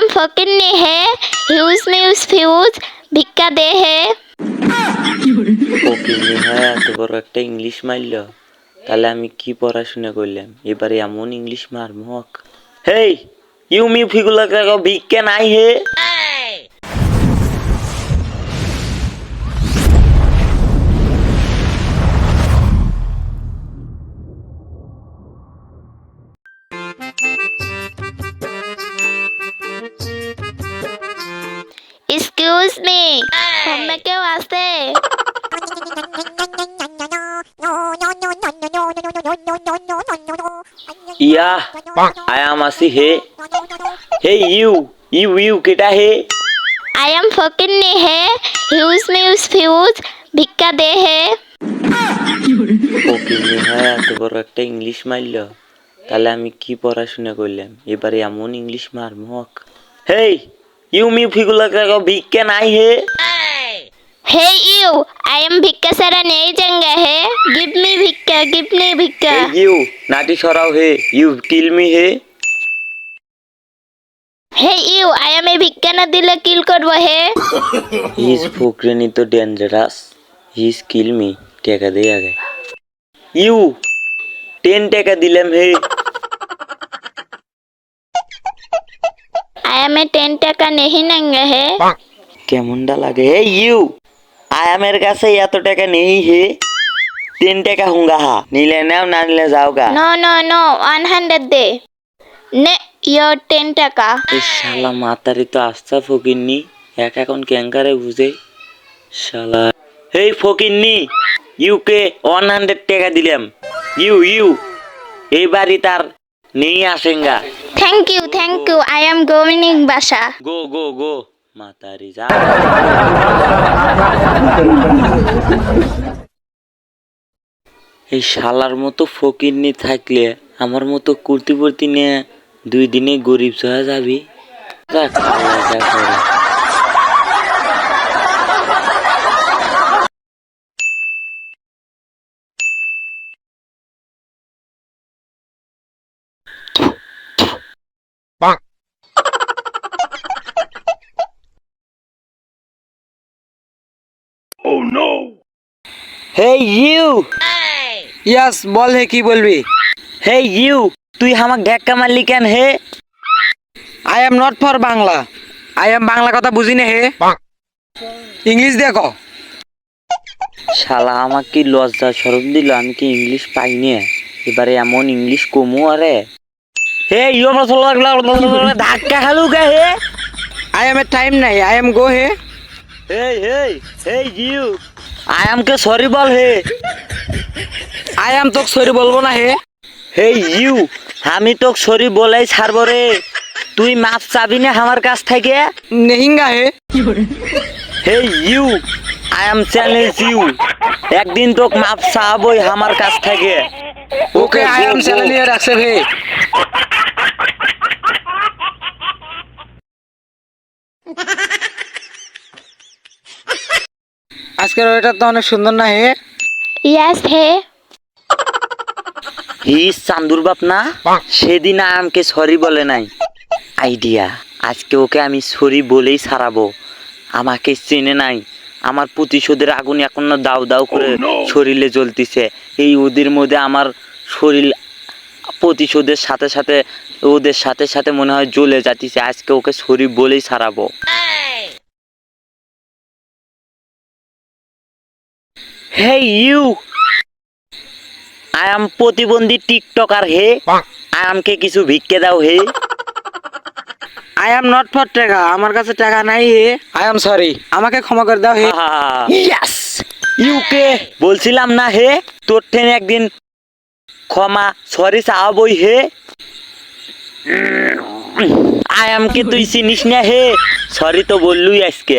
am ফকিন্নি হে huge muse fuse ভিক্ষা দে হে ফকিরনি হয় এত বড় একটা ইংলিশ মারল তাহলে আমি কি পড়াশোনা করলাম এবারে এমন ইংলিশ মার মক হেই ইউ মি ফিগুলা ভিক্ষা নাই হে এক্সকিউজ মি হোমে কেউ আছে ইয়া আই আম আসি hey hey you you you কেটা হে আই এম ফকিন্নি হে হিউজ মিউজ ফিউজ ভিক্ষা দে হে ফকিরনি হয় এত বড় একটা ইংলিশ মারল তাহলে আমি কি পড়াশোনা করলাম এবারে এমন ইংলিশ মার মক হেই ইউ মি ফিগুলা কাকা ভিক্ষা নাই hey. Hey you I am ভিক্ষা সারা নেই জাঙ্গা হে। গিভ মি ভিক্ষা গিভ মি ভিক্ষা। you, নাটি সরাও hey you kill me hey. Hey you I am a ভিক্ষা না দিলে কিল করব হে। হি ইজ ফুকরেনি তো dangerous he is kill me টাকা দে আগে। ইউ টেন টাকা দিলাম হে। এ টেন টাকা নেহি নাঙ্গা হে কেমনটা লাগে? হে ইউ আয়ামের কাছে এত টাকা নেই হে। টেন টাকা হুঙ্গা হা নিলে নাও না নিলে যাও গা নো নো ওয়ান হান্ড্রেড দে। নে ইয়োর টেন টাকা। এই শালা মাতারি তো আস্থা ফকিরনি এক এখন ক্যাঙ্কারে বুঝে। শালা হেই ফকিরনি ইউকে ওয়ান হান্ড্রেড টাকা দিলাম। ইউ ইউ এই বাড়ি তার নেই আসেঙ্গা। Thank you thank you I am গোমিনিং বাসা গো গো গো মাতারি যা এই শালার মতো ফকির নি থাকলে আমার মতো কুর্তি পরতি নিয়ে দুই দিনে গরিব সহা যাবি? যা খাওয়া যা করে। হে ইউ ইয়াস বল হে কি বলবি? হে ইউ তুই আমাকে ধাক্কা মারলি কেন hey? I am not for Bangla. I am Bangla কথা বুঝি না হে। ইংলিশ ক। শালা আমাকে কি লজ্জা সরম দিল? আমি কি ইংলিশ পাইনি এবারে এমন ইংলিশ কমু আরে। হে ইউ ধাক্কা খালু কে hey? I am a time নাই I am go hey. Hey hey hey you I আমকে sorry বল হে আই এম তোকে সরি বলব না হে হেই ইউ আমি তোকে সরি বলাই ছাড়ব রে তুই মাপ চাবি না আমার কাছ থেকে নেহিঙ্গা hey hey you I am challenge you একদিন তোকে মাপ চাবই আমার কাছ থেকে ওকে আই এম চ্যানেল ইয়ার আছে হে আজকের ওয়েটার তো অনেক সুন্দর না হে? ইয়াস হে। হি চান্দুর বাপ না? সেদিন আমাকে সরি বলে নাই। আইডিয়া আজকে ওকে আমি সরি বলেই ছাড়াবো আমাকে চেনে নাই। আমার প্রতিশোধের আগুন এখন না দাউ দাউ করে শরীরে জ্বলতিছে। এই ওদের মধ্যে আমার শরীর প্রতিশোধের সাথে সাথে ওদের সাথে সাথে মনে হয় জ্বলে যাতিছে। আজকে ওকে সরি বলেই ছাড়াবো হে ইউ আই এম প্রতিবন্ধী টিকটকার হে আই আমকে কিছু ভিক্ষে দাও hey I am not for টাকা আমার কাছে টাকা নাই হে আই এম সরি আমাকে ক্ষমা করে দাও হে ইয়াস ইউকে বলছিলাম না হে তোর ট্রেনে একদিন ক্ষমা সরি চাওয়াবই হে আই আমকে তুই চিনিস না হে সরি তো বললুই আজকে